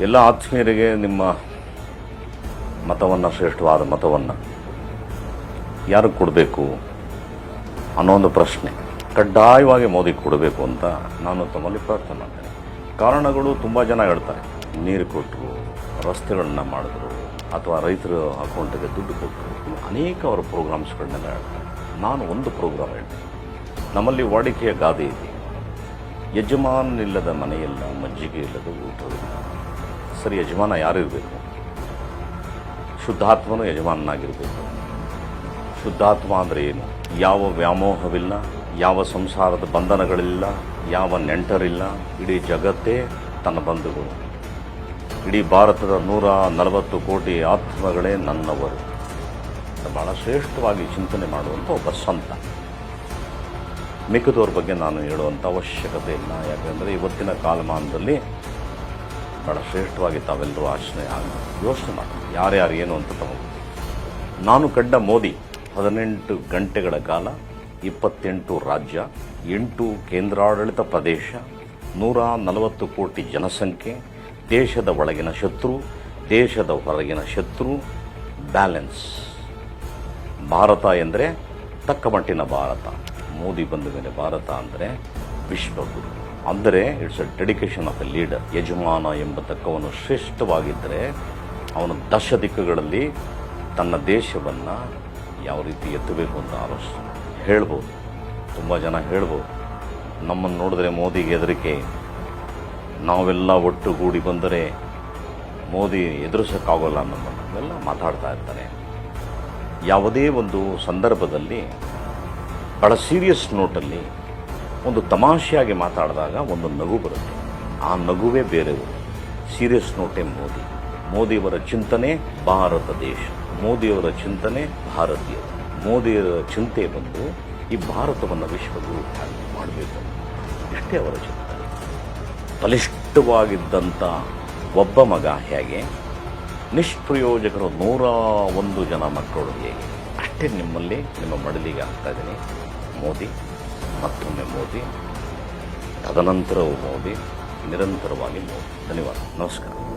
ಎಲ್ಲ ಆತ್ಮೀಯರಿಗೆ ನಿಮ್ಮ ಮತವನ್ನು, ಶ್ರೇಷ್ಠವಾದ ಮತವನ್ನು ಯಾರು ಕೊಡಬೇಕು? ಅನ್ನೋ ಒಂದು ಪ್ರಶ್ನೆ. ಕಡ್ಡಾಯವಾಗಿ ಮೋದಿ ಕೊಡಬೇಕು ಅಂತ ನಾನು ತಮ್ಮಲ್ಲಿ ಪ್ರಾರ್ಥನೆ ಮಾಡ್ತೇನೆ. ಕಾರಣಗಳು ತುಂಬ ಜನ ಹೇಳ್ತಾರೆ. ನೀರು ಕೊಟ್ಟರು ರಸ್ತೆಗಳನ್ನು ಮಾಡಿದ್ರು, ಅಥವಾ ರೈತರ ಅಕೌಂಟಿಗೆ ದುಡ್ಡು ಕೊಟ್ಟರು ಅನೇಕ ಅವರ ಪ್ರೋಗ್ರಾಮ್ಸ್ಗಳನ್ನೆಲ್ಲ ಹೇಳ್ತಾರೆ. ನಾನು ಒಂದು ಪ್ರೋಗ್ರಾಮ್ ಹೇಳ್ತೀನಿ. ನಮ್ಮಲ್ಲಿ ವಾಡಿಕೆಯ ಗಾದೆ ಇದೆ. ಯಜಮಾನನಿಲ್ಲದ ಮನೆಯಲ್ಲ ಮಜ್ಜಿಗೆ ಇಲ್ಲದ ಊಟವಿಲ್ಲ. ಸರಿ ಯಜಮಾನ ಯಾರಿರಬೇಕು ಶುದ್ಧಾತ್ಮನೂ ಯಜಮಾನನಾಗಿರಬೇಕು. ಶುದ್ಧಾತ್ಮ ಅಂದರೆ ಏನು? ಯಾವ ವ್ಯಾಮೋಹವಿಲ್ಲ, ಯಾವ ಸಂಸಾರದ ಬಂಧನಗಳಿಲ್ಲ, ಯಾವ ನೆಂಟರಿಲ್ಲ, ಇಡೀ ಜಗತ್ತೇ ತನ್ನ ಬಂಧುಗಳು. ಇಡೀ ಭಾರತದ ನೂರ ನಲವತ್ತು ಕೋಟಿ ಆತ್ಮಗಳೇ ನನ್ನವರು. ಬಹಳ ಶ್ರೇಷ್ಠವಾಗಿ ಚಿಂತನೆ ಮಾಡುವಂಥ ಒಬ್ಬ ಸಂತ. ಮಿಕ್ಕದವ್ರ ಬಗ್ಗೆ ನಾನು ಹೇಳುವಂಥ ಅವಶ್ಯಕತೆ ಇಲ್ಲ. ಯಾಕೆಂದರೆ ಇವತ್ತಿನ ಕಾಲಮಾನದಲ್ಲಿ ಭಾಳ ಶ್ರೇಷ್ಠವಾಗಿ ತಾವೆಲ್ಲರೂ ಆಶ್ರಯ ಯೋಚನೆ ಮಾಡಿ ಯಾರ್ಯಾರು ಏನು ಅಂತ ತಗೊಂಡು ನಾನು ಕಂಡ ಮೋದಿ ಹದಿನೆಂಟು ಗಂಟೆಗಳ ಕಾಲ ಇಪ್ಪತ್ತೆಂಟು ರಾಜ್ಯ, ಎಂಟು ಕೇಂದ್ರಾಡಳಿತ ಪ್ರದೇಶ, ನೂರ ನಲವತ್ತು ಕೋಟಿ ಜನಸಂಖ್ಯೆ, ದೇಶದ ಒಳಗಿನ ಶತ್ರು, ದೇಶದ ಹೊರಗಿನ ಶತ್ರು, ಬ್ಯಾಲೆನ್ಸ್. ಭಾರತ ಎಂದರೆ ತಕ್ಕ ಮಟ್ಟಿನ ಭಾರತ. ಮೋದಿ ಬಂದ ಮೇಲೆ ಭಾರತ ಅಂದರೆ ವಿಶ್ವಗುರು. ಅಂದರೆ it's a dedication of a leader ಯಜಮಾನ ಎಂಬತಕ್ಕವನು ಶ್ರೇಷ್ಠವಾಗಿದ್ದರೆ ಅವನು ದಶ ದಿಕ್ಕುಗಳಲ್ಲಿ ತನ್ನ ದೇಶವನ್ನು ಯಾವ ರೀತಿ ಎತ್ತಬೇಕು ಅಂತ ಆಲೋಚನೆ. ಹೇಳ್ಬೋದು. ತುಂಬ ಜನ ಹೇಳ್ಬೋದು. ನಮ್ಮನ್ನು ನೋಡಿದ್ರೆ ಮೋದಿಗೆ ಹೆದರಿಕೆ. ನಾವೆಲ್ಲ ಒಟ್ಟುಗೂಡಿ ಬಂದರೆ ಮೋದಿ ಎದುರಿಸೋಕ್ಕಾಗೋಲ್ಲ ನಮ್ಮನ್ನೆಲ್ಲ ಮಾತಾಡ್ತಾ ಇರ್ತಾರೆ. ಯಾವುದೇ ಒಂದು ಸಂದರ್ಭದಲ್ಲಿ ಬಹಳ ಸೀರಿಯಸ್ ನೋಟಲ್ಲಿ ಒಂದು ತಮಾಷೆಯಾಗಿ ಮಾತಾಡಿದಾಗ ಒಂದು ನಗು ಬರುತ್ತೆ. ಆ ನಗುವೇ ಬೇರೆ ಸೀರಿಯಸ್ ನೋಟೆ ಮೋದಿ. ಮೋದಿಯವರ ಚಿಂತನೆ ಭಾರತ ದೇಶ. ಮೋದಿಯವರ ಚಿಂತನೆ ಭಾರತೀಯ. ಮೋದಿಯವರ ಚಿಂತೆ ಬಂದು ಈ ಭಾರತವನ್ನು ವಿಶ್ವಗುರು ಮಾಡಬೇಕು. ಇಷ್ಟೇ ಅವರ ಚಿಂತನೆ ಬಲಿಷ್ಠವಾಗಿದ್ದಂಥ ಒಬ್ಬ ಮಗ ಹೇಗೆ? ನಿಷ್ಪ್ರಯೋಜಕರು ನೂರ ಒಂದು ಜನ ಮಕ್ಕಳು ಹೇಗೆ? ಅಷ್ಟೇ ನಿಮ್ಮಲ್ಲಿ ನಿಮ್ಮ ಮಡಲಿಗೆ ಆಗ್ತಾ ಇದ್ದೀನಿ. ಮೋದಿ ಮತ್ತೊಮ್ಮೆ ಮೋದಿ ತದನಂತರವೂ ಮೋದಿ ನಿರಂತರವಾಗಿ ಮೋದಿ. ಧನ್ಯವಾದ. ನಮಸ್ಕಾರ.